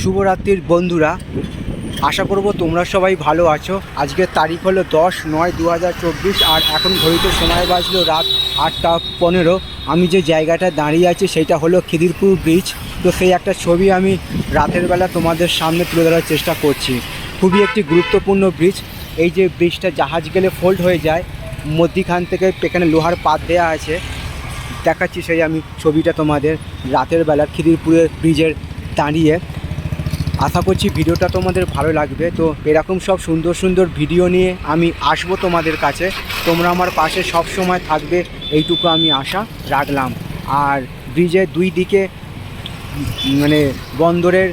শুভরাত্রির বন্ধুরা। আশা করব তোমরা সবাই ভালো আছো। আজকের তারিখ হলো দশ নয় দু আর এখন ঘড়িতে সময় বাজলো রাত আটটা পনেরো। আমি যে জায়গাটা দাঁড়িয়ে আছি সেটা হলো খিদিরপুর ব্রিজ তো সেই একটা ছবি আমি রাতের বেলা তোমাদের সামনে তুলে ধরার চেষ্টা করছি। খুবই একটি গুরুত্বপূর্ণ ব্রিজ এই যে ব্রিজটা জাহাজ গেলে ফোল্ড হয়ে যায়, মধ্যিখান থেকে এখানে লোহার পাত দেওয়া আছে। দেখাচ্ছি সেই আমি ছবিটা তোমাদের রাতের বেলা খিদিরপুরের ব্রিজের দাঁড়িয়ে। আশা করছি ভিডিওটা তোমাদের ভালো লাগবে। তো এরকম সব সুন্দর সুন্দর ভিডিও নিয়ে আমি আসব তোমাদের কাছে। তোমরা আমার পাশে সব সময় থাকবে, এইটুকু আমি আশা রাখলাম। আর ব্রিজের দুই দিকে মানে বন্দরের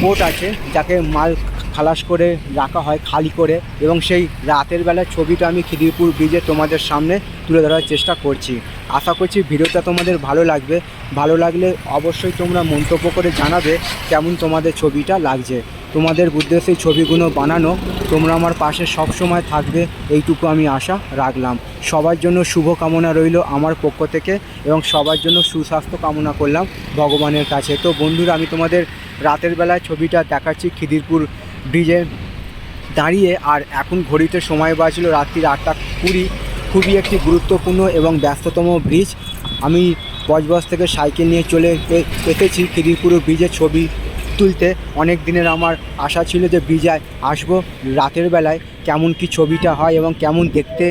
পোর্ট আছে, যাকে মাল খালাস করে রাখা হয়, খালি করে এবং সেই রাতের বেলার ছবিটা আমি খিদিরপুর ব্রিজে তোমাদের সামনে তুলে ধরার চেষ্টা করছি। আশা করছি ভিডিওটা তোমাদের ভালো লাগবে। ভালো লাগলে অবশ্যই তোমরা মন্তব্য করে জানাবে কেমন তোমাদের ছবিটা লাগছে। তোমাদের উদ্দেশ্যে ছবিগুলো বানানো, তোমরা আমার পাশে সব সময় থাকবে এইটুকু আমি আশা রাখলাম। সবার জন্য শুভ কামনা রইল আমার পক্ষ থেকে এবং সবার জন্য সুস্বাস্থ্য কামনা করলাম ভগবানের কাছে। তো বন্ধুরা, আমি তোমাদের রাতের বেলায় ছবিটা দেখাচ্ছি খিদিরপুর ব্রিজে দাঁড়িয়ে আর এখন ঘড়িতে সময় বাজছিল রাত্রির আটটা কুড়ি। খুবই একটি গুরুত্বপূর্ণ এবং ব্যস্ততম ব্রিজ। আমি বজবজ থেকে সাইকেল নিয়ে চলে এসেছি খিদিরপুর ব্রিজের ছবি তুলতে অনেক দিনের আমার আশা ছিল যে ব্রিজে আসব। রাতের বেলায় কেমন কি ছবিটা হয় এবং কেমন দেখতে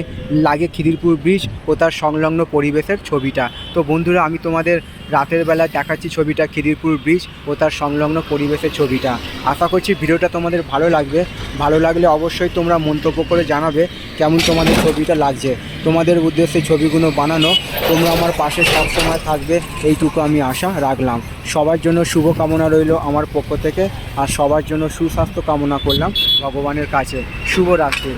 লাগে খিদিরপুর ব্রিজ ও তার সংলগ্ন পরিবেশের ছবিটা। তো বন্ধুরা, আমি তোমাদের রাতের বেলায় দেখাচ্ছি ছবিটা খিদিরপুর ব্রিজ ও তার সংলগ্ন পরিবেশের ছবিটা। আশা করছি ভিডিওটা তোমাদের ভালো লাগবে। ভালো লাগলে অবশ্যই তোমরা মন্তব্য করে জানাবে কেমন তোমাদের ছবিটা লাগছে। তোমাদের উদ্দেশ্যে ছবিগুলো বানানো, তোমরা আমার পাশে সবসময় থাকবে, এইটুকু আমি আশা রাখলাম। সবার জন্য শুভ কামনা রইল আমার পক্ষ থেকে আর সবার জন্য সুস্বাস্থ্য কামনা করলাম। ভগবানের কাছে শুভরাত্রি।